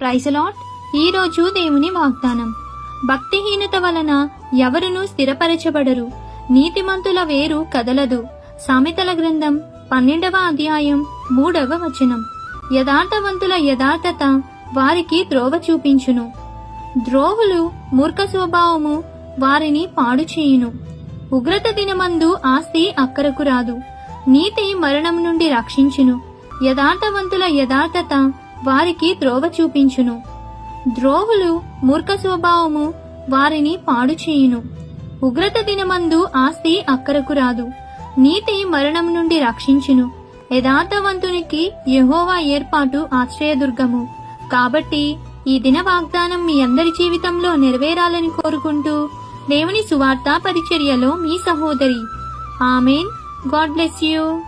ప్రైసలాట్ ఈరోజు దేవుని వాగ్దానం. భక్తిహీనత వలన ఎవరునూ స్థిరపరచబడరు. నీతిమంతుల వేరు కదలదు. సామెతల గ్రంథం పన్నెండవ అధ్యాయం మూడవ వచనం. యథార్థవంతుల యథార్థత వారికి ద్రోవ చూపించును. ద్రోహులు మూర్ఖ స్వభావము వారిని పాడు చేయును. ఉగ్రత దినమందు ఆస్తి అక్కరకు రాదు. నీతి మరణం నుండి రక్షించును. యథార్థవంతుల యథార్థత వారికి ద్రోవ చూపించును. ద్రోవులు మూర్ఖ స్వభావము వారిని పాడు చేయును. ఉగ్రత దినమందు ఆస్తి అక్కరకు రాదు. నీతి మరణం నుండి రక్షించును. యథార్థవంతునికి యెహోవా ఏర్పాటు ఆశ్రయదుర్గము. కాబట్టి ఈ దిన వాగ్దానం మీ అందరి జీవితంలో నెరవేరాలని కోరుకుంటూ దేవుని సువార్త పరిచర్యలో మీ సహోదరి. ఆమెన్. God bless you.